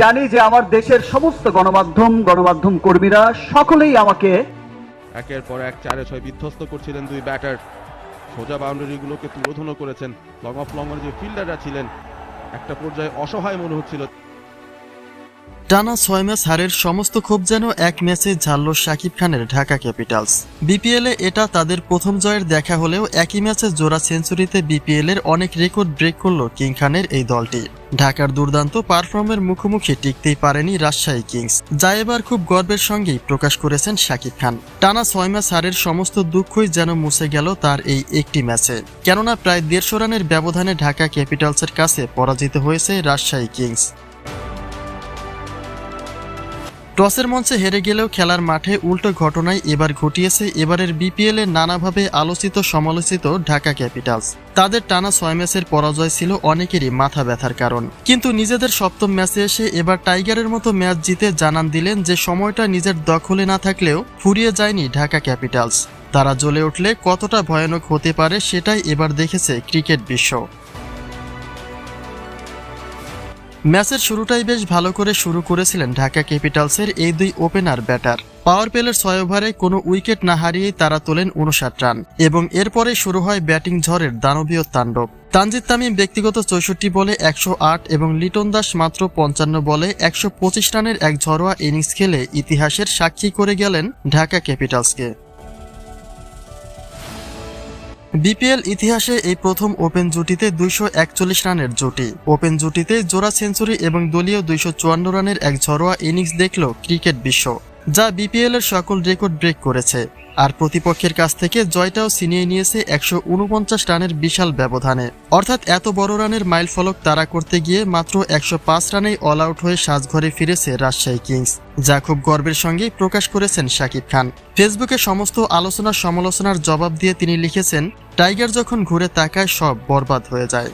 জানি যে আমার দেশের সমস্ত গণমাধ্যম গণমাধ্যম কর্মীরা সকলেই আমাকে একের পর এক চারে ছয় বিধ্বস্ত করছিলেন দুই ব্যাটার। সোজা বাউন্ডারিগুলোকে তুলোধুনো করেছেন। লং অফ লঙ্গর যে ফিল্ডাররা ছিলেন, একটা পর্যায়ে অসহায় মনে হচ্ছিল। টানা ছয় ম্যাচ হারের সমস্ত ক্ষোভ যেন এক ম্যাচে ঝালল শাকিব খানের ঢাকা ক্যাপিটালস। বিপিএলে এটা তাদের প্রথম জয়ের দেখা হলেও একই ম্যাচে জোড়া সেঞ্চুরিতে বিপিএল এর অনেক রেকর্ড ব্রেক করল কিং খানের এই দলটি। ঢাকার দুর্দান্ত পারফর্মের মুখোমুখি টিকতেই পারেনি রাজশাহী কিংস, যা এবার খুব গর্বের সঙ্গেই প্রকাশ করেছেন শাকিব খান। টানা ছয় ম্যাচ হারের সমস্ত দুঃখই যেন মুছে গেল তার এই একটি ম্যাচে। কেননা প্রায় দেড়শো রানের ব্যবধানে ঢাকা ক্যাপিটালসের কাছে পরাজিত হয়েছে রাজশাহী কিংস। টসের মঞ্চে হেরে গেলেও খেলার মাঠে উল্টো ঘটনায় এবার ঘটিয়েছে এবারের বিপিএল নানাভাবে আলোচিত সমালোচিত ঢাকা ক্যাপিটালস। তাদের টানা ছয় ম্যাচের পরাজয় ছিল অনেকেরই মাথা ব্যথার কারণ। কিন্তু নিজেদের সপ্তম ম্যাচে এসে এবার টাইগারের মতো ম্যাচ জিতে জানান দিলেন যে সময়টা নিজের দখলে না থাকলেও ফুরিয়ে যায়নি ঢাকা ক্যাপিটালস। তারা জ্বলে উঠলে কতটা ভয়ানক হতে পারে সেটাই এবার দেখেছে ক্রিকেট বিশ্ব। ম্যাচের শুরুটাই বেশ ভালো করে শুরু করেছিলেন ঢাকা ক্যাপিটালসের এই দুই ওপেনার ব্যাটার। পাওয়ার প্লের ছয় ওভারে কোনো উইকেট না হারিয়েই তারা তোলেন উনষাট রান এবং এরপরে শুরু হয় ব্যাটিং ঝড়ের দানবীয় তাণ্ডব। তানজিদ তামিম ব্যক্তিগত চৌষট্টি বলে একশো আট এবং লিটন দাস মাত্র পঞ্চান্ন বলে একশো পঁচিশ রানের এক ঝরোয়া ইনিংস খেলে ইতিহাসের সাক্ষী করে গেলেন ঢাকা ক্যাপিটালসকে। বিপিএল ইতিহাসে এই প্রথম ওপেন জুটিতে দুইশো একচল্লিশ রানের জুটি। ওপেন জুটিতে জোড়া সেঞ্চুরি এবং দলীয় দুইশো চুয়ান্ন রানের এক ঝরোয়া ইনিংস দেখল ক্রিকেট বিশ্ব, যা বিপিএল এর সকল রেকর্ড ব্রেক করেছে। আর প্রতিপক্ষের কাছ থেকে জয়টাও ছিনিয়ে নিয়েছে একশো উনপঞ্চাশ রানের বিশাল ব্যবধানে। অর্থাৎ এত বড় রানের মাইল ফলক তাড়া করতে গিয়ে মাত্র একশো পাঁচ রানেই অল আউট হয়ে সাজঘরে ফিরেছে রাজশাহী কিংস, যা খুব গর্বের সঙ্গেই প্রকাশ করেছেন শাকিব খান। ফেসবুকে সমস্ত আলোচনা সমালোচনার জবাব দিয়ে তিনি লিখেছেন, টাইগার যখন ঘুরে তাকায় সব বরবাদ হয়ে যায়।